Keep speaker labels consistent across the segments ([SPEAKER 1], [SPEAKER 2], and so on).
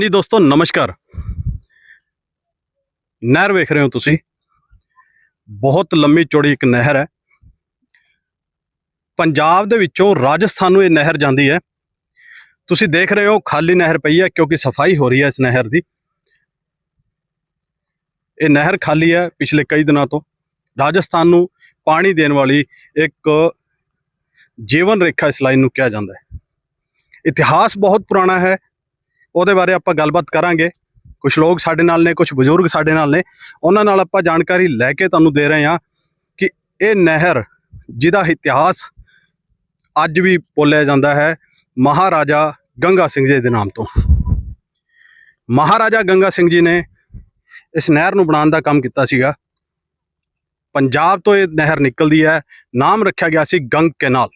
[SPEAKER 1] ਜੀ ਦੋਸਤੋ, ਨਮਸਕਾਰ। ਨਹਿਰ ਵੇਖ ਰਹੇ ਹੋ ਤੁਸੀਂ? ਬਹੁਤ ਲੰਮੀ ਚੌੜੀ ਇੱਕ ਨਹਿਰ ਹੈ। ਪੰਜਾਬ ਦੇ ਵਿੱਚੋਂ ਰਾਜਸਥਾਨ ਨੂੰ ਇਹ ਨਹਿਰ ਜਾਂਦੀ ਹੈ। ਤੁਸੀਂ ਦੇਖ ਰਹੇ ਹੋ, ਖਾਲੀ ਨਹਿਰ ਪਈ ਹੈ ਕਿਉਂਕਿ ਸਫ਼ਾਈ ਹੋ ਰਹੀ ਹੈ ਇਸ ਨਹਿਰ ਦੀ। ਇਹ ਨਹਿਰ ਖਾਲੀ ਹੈ ਪਿਛਲੇ ਕਈ ਦਿਨਾਂ ਤੋਂ। ਰਾਜਸਥਾਨ ਨੂੰ ਪਾਣੀ ਦੇਣ ਵਾਲੀ ਇੱਕ ਜੀਵਨ ਰੇਖਾ ਇਸ ਲਾਈਨ ਨੂੰ ਕਿਹਾ ਜਾਂਦਾ ਹੈ। ਇਤਿਹਾਸ ਬਹੁਤ ਪੁਰਾਣਾ ਹੈ। ਉਹਦੇ ਬਾਰੇ ਆਪਾਂ ਗੱਲਬਾਤ ਕਰਾਂਗੇ। ਕੁਝ ਲੋਕ ਸਾਡੇ ਨਾਲ ਨੇ ਕੁਝ ਬਜ਼ੁਰਗ ਸਾਡੇ ਨਾਲ ਨੇ। ਉਹਨਾਂ ਨਾਲ ਆਪਾਂ ਜਾਣਕਾਰੀ ਲੈ ਕੇ ਤੁਹਾਨੂੰ ਦੇ ਰਹੇ ਹਾਂ ਕਿ ਇਹ ਨਹਿਰ, ਜਿਹਦਾ ਇਤਿਹਾਸ ਅੱਜ ਵੀ ਬੋਲਿਆ ਜਾਂਦਾ ਹੈ, ਮਹਾਰਾਜਾ ਗੰਗਾ ਸਿੰਘ ਜੀ ਦੇ ਨਾਮ ਤੋਂ। ਮਹਾਰਾਜਾ ਗੰਗਾ ਸਿੰਘ ਜੀ ਨੇ ਇਸ ਨਹਿਰ ਨੂੰ ਬਣਾਉਣ ਦਾ ਕੰਮ ਕੀਤਾ ਸੀਗਾ। ਪੰਜਾਬ ਤੋਂ ਇਹ ਨਹਿਰ ਨਿਕਲਦੀ ਹੈ, ਨਾਮ ਰੱਖਿਆ ਗਿਆ ਸੀ ਗੰਗ ਕੈਨਾਲ।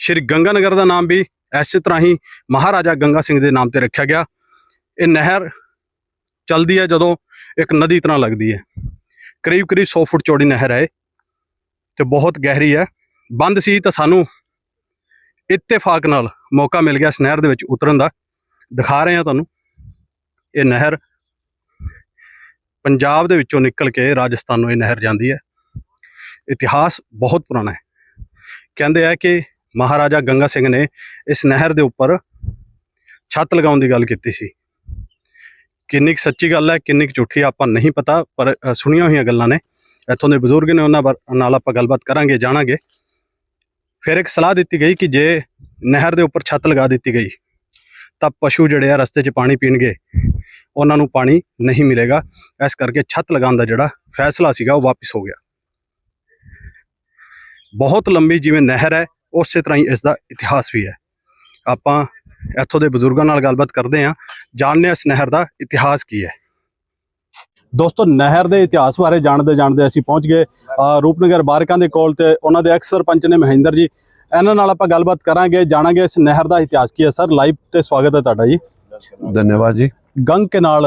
[SPEAKER 1] ਸ਼੍ਰੀ ਗੰਗਾਨਗਰ ਦਾ ਨਾਮ ਵੀ ਐਸੇ ਤਰ੍ਹਾਂ ਹੀ ਮਹਾਰਾਜਾ ਗੰਗਾ ਸਿੰਘ ਦੇ ਨਾਮ ਤੇ ਰੱਖਿਆ ਗਿਆ। ਇਹ ਨਹਿਰ ਚਲਦੀ ਹੈ ਜਦੋਂ ਇੱਕ ਨਦੀ ਤਰ੍ਹਾਂ ਲੱਗਦੀ ਹੈ। ਕਰੀਬ ਕਰੀਬ 100 ਫੁੱਟ ਚੌੜੀ ਨਹਿਰ ਹੈ ਇਹ ਤੇ ਬਹੁਤ ਗਹਿਰੀ ਹੈ। ਬੰਦ ਸੀ ਤਾਂ ਸਾਨੂੰ ਇੱਤੇਫਾਕ ਨਾਲ ਮੌਕਾ ਮਿਲ ਗਿਆ ਇਸ ਨਹਿਰ ਦੇ ਵਿੱਚ ਉਤਰਨ ਦਾ। ਦਿਖਾ ਰਹੇ ਹਾਂ ਤੁਹਾਨੂੰ। ਇਹ ਨਹਿਰ ਪੰਜਾਬ ਦੇ ਵਿੱਚੋਂ ਨਿਕਲ ਕੇ ਰਾਜਸਥਾਨ ਨੂੰ ਇਹ ਨਹਿਰ ਜਾਂਦੀ ਹੈ। ਇਤਿਹਾਸ ਬਹੁਤ ਪੁਰਾਣਾ ਹੈ। ਕਹਿੰਦੇ ਆ ਕਿ ਮਹਾਰਾਜਾ ਗੰਗਾ ਸਿੰਘ ਨੇ ਇਸ ਨਹਿਰ ਦੇ ਉੱਪਰ ਛੱਤ ਲਗਾਉਣ ਦੀ ਗੱਲ ਕੀਤੀ ਸੀ। ਕਿੰਨੀ ਕੁ ਸੱਚੀ ਗੱਲ ਹੈ, ਕਿੰਨੀ ਕੁ ਝੂਠੀ ਆਪਾਂ ਨਹੀਂ ਪਤਾ, ਪਰ ਸੁਣੀਆਂ ਹੋਈਆਂ ਗੱਲਾਂ ਨੇ। ਇੱਥੋਂ ਦੇ ਬਜ਼ੁਰਗ ਨੇ ਉਹਨਾਂ ਬਾਰ- ਨਾਲ ਆਪਾਂ ਗੱਲਬਾਤ ਕਰਾਂਗੇ, ਜਾਣਾਂਗੇ। ਫਿਰ ਇੱਕ ਸਲਾਹ ਦਿੱਤੀ ਗਈ ਕਿ ਜੇ ਨਹਿਰ ਦੇ ਉੱਪਰ ਛੱਤ ਲਗਾ ਦਿੱਤੀ ਗਈ, ਤਾਂ ਪਸ਼ੂ ਜਿਹੜੇ ਆ ਰਸਤੇ 'ਚ ਪਾਣੀ ਪੀਣਗੇ, ਉਹਨਾਂ ਨੂੰ ਪਾਣੀ ਨਹੀਂ ਮਿਲੇਗਾ। ਇਸ ਕਰਕੇ ਛੱਤ ਲਗਾਉਣ ਦਾ ਜਿਹੜਾ ਫੈਸਲਾ ਸੀਗਾ, ਉਹ ਵਾਪਸ ਹੋ ਗਿਆ। ਬਹੁਤ ਲੰਬੀ ਜਿਵੇਂ ਨਹਿਰ ਹੈ ਉਸੇ ਤਰ੍ਹਾਂ ਹੀ ਇਸ ਦਾ ਇਤਿਹਾਸ ਵੀ ਹੈ। ਆਪਾਂ ਇੱਥੋਂ ਦੇ ਬਜ਼ੁਰਗਾਂ ਨਾਲ ਗੱਲਬਾਤ ਕਰਦੇ ਹਾਂ ਜਾਣਦੇ ਹਾਂ ਇਸ ਨਹਿਰ ਦਾ ਇਤਿਹਾਸ ਕੀ ਹੈ। ਦੋਸਤੋ ਨਹਿਰ ਦੇ ਇਤਿਹਾਸ ਬਾਰੇ ਜਾਣਦੇ ਜਾਣਦੇ ਅਸੀਂ ਪਹੁੰਚ ਗਏ ਰੂਪਨਗਰ ਬਾਰਕਾਂ ਦੇ ਕੋਲ ਤੇ ਉਹਨਾਂ ਦੇ ਐਕਸ ਸਰਪੰਚ ਨੇ ਮਹਿੰਦਰ ਜੀ ਇਹਨਾਂ ਨਾਲ ਆਪਾਂ ਗੱਲਬਾਤ ਕਰਾਂਗੇ ਜਾਣਾਂਗੇ ਇਸ ਨਹਿਰ ਦਾ ਇਤਿਹਾਸ ਕੀ ਹੈ। ਸਰ ਲਾਈਵ ਤੇ ਸਵਾਗਤ ਹੈ ਤੁਹਾਡਾ ਜੀ।
[SPEAKER 2] ਧੰਨਵਾਦ ਜੀ।
[SPEAKER 1] ਗੰਗ ਕੇ ਨਾਲ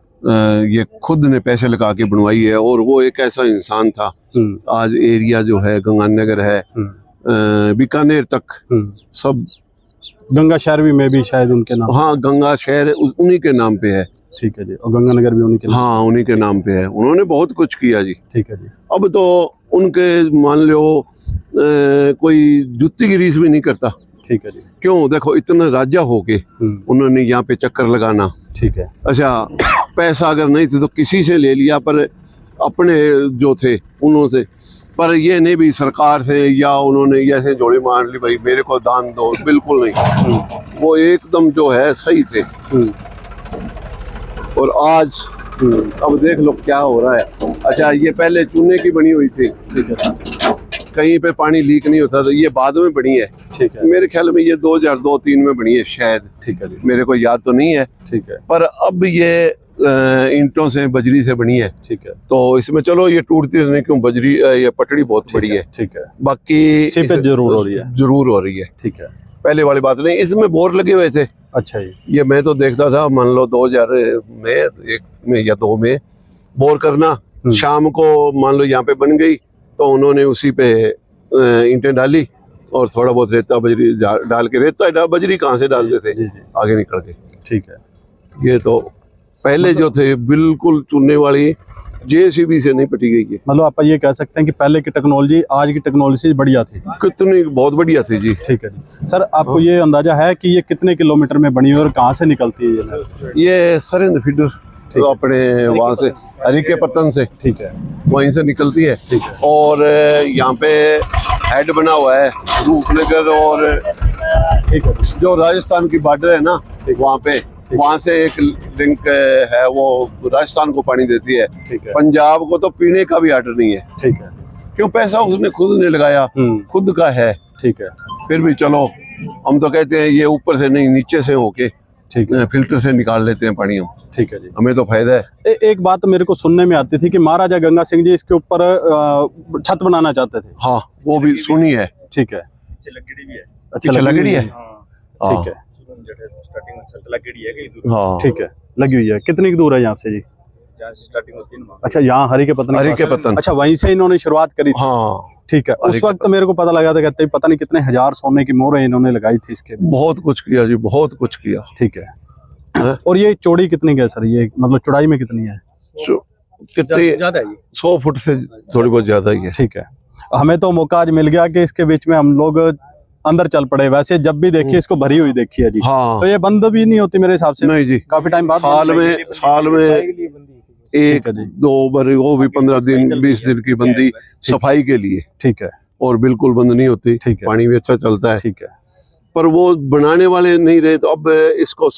[SPEAKER 2] یہ خود نے پیسے لگا کے بنوائی ہے اور وہ ایک ایسا انسان تھا۔ آج ایریا جو ہے گنگان نگر ہے بیکانیر تک سب
[SPEAKER 1] گنگا شہر بھی میں بھی شاید ان کے نام۔
[SPEAKER 2] ہاں گنگا شہر انہی کے نام پہ ہے۔
[SPEAKER 1] ٹھیک ہے جی۔ اور گنگا نگر بھی انہی کے
[SPEAKER 2] ہاں انہی کے نام پہ ہے۔ انہوں نے بہت کچھ کیا جی۔
[SPEAKER 1] ٹھیک ہے جی۔
[SPEAKER 2] اب تو ان کے مان لو کوئی جتی کی ریس بھی نہیں کرتا۔
[SPEAKER 1] ٹھیک ہے جی۔
[SPEAKER 2] کیوں؟ دیکھو اتنا راجہ ہو کے
[SPEAKER 1] انہوں
[SPEAKER 2] نے یہاں پہ چکر لگانا۔
[SPEAKER 1] ٹھیک ہے۔
[SPEAKER 2] اچھا پیسہ اگر نہیں تھے تو کسی سے لے لیا پر اپنے جو تھے انہوں سے۔ پر یہ نہیں بھی سرکار سے یا انہوں نے جیسے جوڑی مار لی بھائی میرے کو دان دو۔ بالکل نہیں۔ وہ ایک دم جو ہے صحیح تھے۔ اور آج اب دیکھ لو کیا ہو رہا ہے۔ اچھا یہ پہلے چونے کی بنی ہوئی تھی۔ کہیں پہ پانی لیک نہیں ہوتا تھا یہ بعد میں بنی ہے۔ میرے خیال میں یہ دو ہزار دو تین میں بنی ہے شاید۔ میرے کو یاد تو نہیں ہے۔ پر اب یہ اینٹوں سے بجری سے بنی ہے۔
[SPEAKER 1] ٹھیک ہے۔
[SPEAKER 2] تو اس میں چلو یہ ٹوٹتی نہیں کیوں بجری یہ پٹڑی بہت بڑی ہے
[SPEAKER 1] ٹھیک ہے۔
[SPEAKER 2] باقی ضرور ہو رہی ہے۔ ضرور ہو رہی ہے۔
[SPEAKER 1] ٹھیک ہے۔
[SPEAKER 2] پہلے والی بات نہیں اس میں بور لگے ہوئے تھے۔
[SPEAKER 1] اچھا جی۔
[SPEAKER 2] یہ میں تو دیکھتا تھا مان لو دو ہزار میں ایک میں یا دو میں بور کرنا۔ شام کو مان لو یہاں پہ بن گئی تو انہوں نے اسی پہ اینٹیں ڈالی اور تھوڑا بہت ریتا بجری ڈال کے ریتا بجری کہاں سے ڈالتے تھے؟ جی،
[SPEAKER 1] جی۔
[SPEAKER 2] آگے نکل کے
[SPEAKER 1] ٹھیک ہے۔
[SPEAKER 2] یہ تو پہلے جو تھے بالکل چننے والی جے سی بی سے نہیں پٹی گئی ہے
[SPEAKER 1] مطلب آپ یہ کہہ سکتے ہیں کہ پہلے کی ٹیکنالوجی آج کی ٹیکنالوجی سے بڑھیا تھی
[SPEAKER 2] کتنی بہت بڑھیا تھی جی
[SPEAKER 1] ٹھیک ہے جی سر آپ کو یہ اندازہ ہے کہ یہ کتنے کلومیٹر میں بنی ہوئی اور کہاں سے نکلتی ہے
[SPEAKER 2] یہ سرند فیڈر اپنے وہاں سے ہری کے پتن سے
[SPEAKER 1] ٹھیک ہے
[SPEAKER 2] وہیں سے نکلتی ہے اور یہاں پہ ہیڈ بنا ہوا ہے روپ نگر اور جو راجستھان کی بارڈر ہے نا وہاں پہ وہاں سے ایک لنک ہے وہ راجستھان کو پانی دیتی ہے۔ پنجاب کو تو پینے کا بھی آرڈر نہیں ہے۔
[SPEAKER 1] ٹھیک ہے۔
[SPEAKER 2] کیوں؟ پیسہ اس نے خود نے لگایا خود کا ہے۔
[SPEAKER 1] ٹھیک ہے۔
[SPEAKER 2] پھر بھی چلو ہم تو کہتے ہیں یہ اوپر سے نہیں نیچے سے ہو کے
[SPEAKER 1] ٹھیک
[SPEAKER 2] ہے۔ فلٹر سے نکال لیتے ہیں پانی ہم۔
[SPEAKER 1] ٹھیک ہے جی۔
[SPEAKER 2] ہمیں تو فائدہ ہے۔
[SPEAKER 1] ایک بات میرے کو سننے میں آتی تھی کہ مہاراجا گنگا سنگھ جی اس کے اوپر چھت بنانا چاہتے تھے۔
[SPEAKER 2] ہاں وہ بھی سنی ہے۔
[SPEAKER 1] ٹھیک ہے۔
[SPEAKER 3] لکڑی بھی ہے۔
[SPEAKER 1] اچھی لکڑی ہے؟
[SPEAKER 3] ہاں۔
[SPEAKER 2] ٹھیک
[SPEAKER 1] ہے۔ لگی ہوئی ہے کتنی دور ہے یہاں سے جی
[SPEAKER 3] اچھا
[SPEAKER 1] یہاں ہری کے پتن ہری کے پتن اچھا وہیں سے انہوں نے شروعات کری تھی
[SPEAKER 2] ہاں
[SPEAKER 1] ٹھیک ہے اس وقت میرے کو پتہ لگا تھا کہتے پتہ نہیں کتنے ہزار سونے کی مورے انہوں نے لگائی تھی اس کے
[SPEAKER 2] بہت کچھ کیا جی بہت کچھ کیا
[SPEAKER 1] ٹھیک ہے اور یہ چوڑی کتنی ہے سر یہ مطلب چوڑائی میں کتنی ہے
[SPEAKER 2] سو فٹ سے تھوڑی بہت زیادہ ہی ہے
[SPEAKER 1] ٹھیک ہے ہمیں تو موقع آج مل گیا کہ اس کے بیچ میں ہم لوگ اندر چل پڑے۔ ویسے جب بھی دیکھیے اس کو بھری ہوئی دیکھی ہے جی
[SPEAKER 2] ہاں۔ تو
[SPEAKER 1] یہ بند بھی نہیں ہوتی میرے حساب سے۔ نہیں
[SPEAKER 2] جی۔
[SPEAKER 1] کافی ٹائم بعد سال
[SPEAKER 3] میں سال میں
[SPEAKER 2] ایک جی۔ دو بھری وہ بھی پندرہ دن بیس دن کی بندی صفائی کے لیے۔
[SPEAKER 1] ٹھیک ہے۔
[SPEAKER 2] اور بالکل بند نہیں ہوتی۔ پانی بھی اچھا چلتا ہے۔
[SPEAKER 1] ٹھیک ہے۔
[SPEAKER 2] پر وہ بنانے والے نہیں رہے تو اب اس کو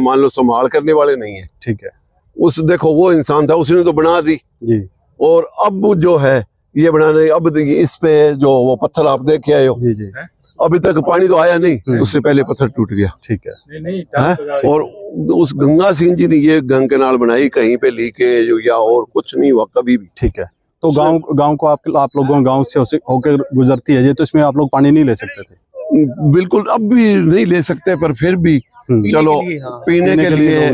[SPEAKER 2] مان لو سنبھال کرنے والے نہیں ہیں۔
[SPEAKER 1] ٹھیک ہے۔
[SPEAKER 2] اس دیکھو وہ انسان تھا اس نے تو بنا دی۔
[SPEAKER 1] جی۔
[SPEAKER 2] اور اب جو ہے یہ بنانے اب اس پہ جو وہ پتھر آپ دیکھے آئے ہو۔
[SPEAKER 1] جی جی۔
[SPEAKER 2] ابھی تک پانی تو آیا نہیں اس سے پہلے پتھر ٹوٹ گیا۔
[SPEAKER 1] ٹھیک ہے۔
[SPEAKER 2] ہاں؟ اور اس گنگا سنگھ جی نے یہ گنگ کینال بنائی کہیں پہ لیکیج یا اور کچھ نہیں ہوا کبھی بھی۔
[SPEAKER 1] ٹھیک ہے۔ تو گاؤں گاؤں کو آپ آپ لوگوں گاؤں سے ہو کے گزرتی ہے یہ تو اس میں آپ لوگ پانی نہیں لے سکتے تھے۔
[SPEAKER 2] بالکل اب بھی نہیں لے سکتے پر پھر بھی چلو پینے کے لیے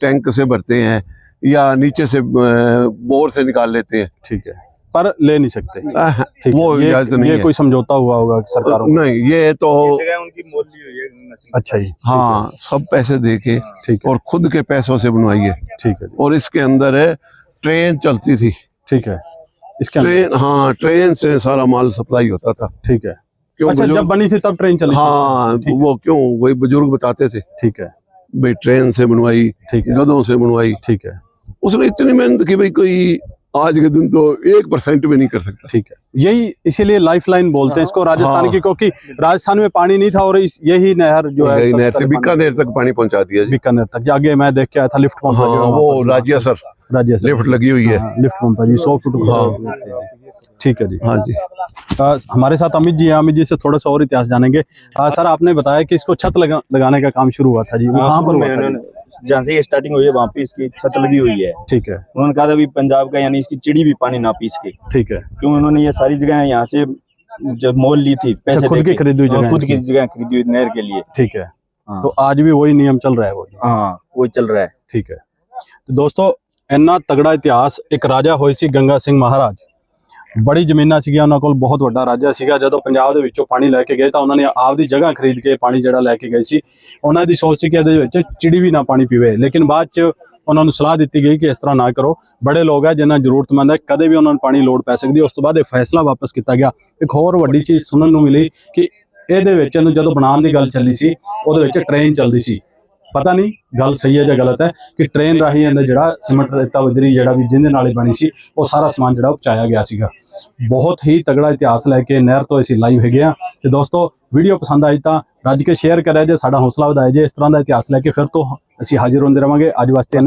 [SPEAKER 2] ٹینک سے بھرتے ہیں یا نیچے سے بور سے نکال لیتے ہیں۔
[SPEAKER 1] ٹھیک ہے۔ پر لے نہیں سکتے۔
[SPEAKER 2] وہ اجازت نہیں ہے۔ یہ کوئی
[SPEAKER 1] سمجھوتا ہوا ہوگا سرکاروں
[SPEAKER 2] نہیں یہ تو
[SPEAKER 3] اچھا
[SPEAKER 1] جی ہاں
[SPEAKER 2] سب پیسے دے کے اور خود کے پیسوں سے بنوائیے۔
[SPEAKER 1] ٹھیک ہے جی۔
[SPEAKER 2] اور اس کے اندر ٹرین چلتی تھی۔
[SPEAKER 1] ٹھیک ہے۔ اس کے ٹرین
[SPEAKER 2] ہاں ٹرین سے سارا مال سپلائی ہوتا تھا۔
[SPEAKER 1] ٹھیک ہے۔
[SPEAKER 2] اچھا، جب
[SPEAKER 1] بنی تھی تب ٹرین چلی ہاں وہ
[SPEAKER 2] کیوں؟ وہی بزرگ بتاتے تھے۔
[SPEAKER 1] ٹھیک ہے۔
[SPEAKER 2] بھئی ٹرین سے بنوائی گدوں سے بنوائی۔
[SPEAKER 1] ٹھیک ہے۔
[SPEAKER 2] اس نے اتنی محنت کی بھئی کوئی آج کے دن تو ایک پرسینٹ بھی نہیں کر سکتا۔
[SPEAKER 1] ٹھیک ہے۔ یہی اسی لیے لائف لائن بولتے ہیں اس کو ہاں۔ راجستھان کی کیونکہ راجستھان میں پانی نہیں تھا اور یہی نہر جو ہے نہر سے بیکانیر
[SPEAKER 2] تک پانی پہنچا دیا جی۔
[SPEAKER 1] بیکانیر تک جاگے میں دیکھ کے آیا تھا لفٹ ہاں، وہ راجیہ سر۔ لفٹ لگی
[SPEAKER 2] ہوئی ہے. ہاں،
[SPEAKER 1] ہاں، لفٹ پمپ ہے جی سو فٹ ہاں. ٹھیک ہے جی۔
[SPEAKER 2] ہاں جی۔
[SPEAKER 1] ہمارے ساتھ امت جی ہیں امت جی سے تھوڑا سا اور اتہاس جانیں گے۔ سر آپ نے بتایا کہ اس کو چھت لگانے کا کام شروع ہوا تھا جی وہاں پر جی؟
[SPEAKER 3] جہاں سے یہ سٹارٹنگ ہوئی ہے وہاں پہ اس کی چھت لگی ہوئی ہے۔
[SPEAKER 1] ٹھیک ہے۔ انہوں
[SPEAKER 3] نے کہا تھا بھی پنجاب کا یعنی اس کی چڑی بھی پانی نہ پیس کے
[SPEAKER 1] ٹھیک ہے۔
[SPEAKER 3] کیوں انہوں نے یہ ساری جگہیں یہاں سے جب مول لی تھی پیسے اچھا، خود کی خریدی ہوئی خود کی جگہ خرید ہوئی نہر کے لیے۔
[SPEAKER 1] ٹھیک ہے۔
[SPEAKER 3] تو
[SPEAKER 1] آج بھی وہی نیم چل رہا ہے
[SPEAKER 3] ہاں وہی چل رہا ہے۔
[SPEAKER 1] ٹھیک ہے۔ دوستو ਇੰਨਾ ਤਗੜਾ ਇਤਿਹਾਸ, ਇੱਕ ਰਾਜਾ ਹੋਏ ਸੀ ਗੰਗਾ ਸਿੰਘ ਮਹਾਰਾਜ। ਬੜੀ ਜ਼ਮੀਨਾਂ ਸੀਗੀਆਂ ਉਹਨਾਂ ਕੋਲ, ਬਹੁਤ ਵੱਡਾ ਰਾਜਾ ਸੀਗਾ। ਜਦੋਂ ਪੰਜਾਬ ਦੇ ਵਿੱਚੋਂ ਪਾਣੀ ਲੈ ਕੇ ਗਏ ਤਾਂ ਉਹਨਾਂ ਨੇ ਆਪ ਦੀ ਜਗ੍ਹਾ ਖਰੀਦ ਕੇ ਪਾਣੀ ਜਿਹੜਾ ਲੈ ਕੇ ਗਏ ਸੀ। ਉਹਨਾਂ ਦੀ ਸੋਚ ਸੀ ਕਿ ਇਹਦੇ ਵਿੱਚ ਚਿੜੀ ਵੀ ਨਾ ਪਾਣੀ ਪੀਵੇ, ਲੇਕਿਨ ਬਾਅਦ 'ਚ ਉਹਨਾਂ ਨੂੰ ਸਲਾਹ ਦਿੱਤੀ ਗਈ ਕਿ ਇਸ ਤਰ੍ਹਾਂ ਨਾ ਕਰੋ। ਬੜੇ ਲੋਕ ਆ ਜਿਨ੍ਹਾਂ ਜ਼ਰੂਰਤਮੰਦ ਹੈ, ਕਦੇ ਵੀ ਉਹਨਾਂ ਨੂੰ ਪਾਣੀ ਲੋੜ ਪੈ ਸਕਦੀ ਉਸ ਤੋਂ ਬਾਅਦ ਇਹ ਫੈਸਲਾ ਵਾਪਸ ਕੀਤਾ ਗਿਆ। ਇੱਕ ਹੋਰ ਵੱਡੀ ਚੀਜ਼ ਸੁਣਨ ਨੂੰ ਮਿਲੀ ਕਿ ਇਹਦੇ ਵਿੱਚ ਇਹਨੂੰ ਜਦੋਂ ਬਣਾਉਣ ਦੀ ਗੱਲ ਚੱਲੀ ਸੀ, ਉਹਦੇ ਵਿੱਚ ਟ੍ਰੇਨ ਚੱਲਦੀ ਸੀ। ਪਤਾ ਨਹੀਂ ਗੱਲ ਸਹੀ ਹੈ ਜਾਂ ਗਲਤ ਹੈ ਕਿ ਟ੍ਰੇਨ ਰਾਹੀਂ ਇਹਦਾ ਜਿਹੜਾ ਸਿਮਟ ਰੇਤਾ ਵਜਰੀ ਜਿਹੜਾ ਵੀ ਜਿਹਦੇ ਨਾਲ ਹੀ ਬਣੀ ਸੀ, ਉਹ ਸਾਰਾ ਸਮਾਨ ਜਿਹੜਾ ਉਹ ਪਹੁੰਚਾਇਆ ਗਿਆ ਸੀਗਾ। ਬਹੁਤ ਹੀ ਤਗੜਾ ਇਤਿਹਾਸ ਲੈ ਕੇ ਨਹਿਰ ਤੋਂ ਅਸੀਂ ਲਾਈਵ ਹੈਗੇ ਆ ਤੇ ਦੋਸਤੋ ਵੀਡੀਓ ਪਸੰਦ ਆਈ ਤਾਂ ਰੱਜ ਕੇ ਸ਼ੇਅਰ ਕਰਿਆ ਜੇ, ਸਾਡਾ ਹੌਸਲਾ ਵਧਾਇਆ ਜੇ, ਇਸ ਤਰ੍ਹਾਂ ਦਾ ਇਤਿਹਾਸ ਲੈ ਕੇ ਫਿਰ ਤੋਂ ਅਸੀਂ ਹਾਜ਼ਰ ਹੁੰਦੇ ਰਵਾਂਗੇ। ਅੱਜ ਵਾਸਤੇ ਇੰਨਾ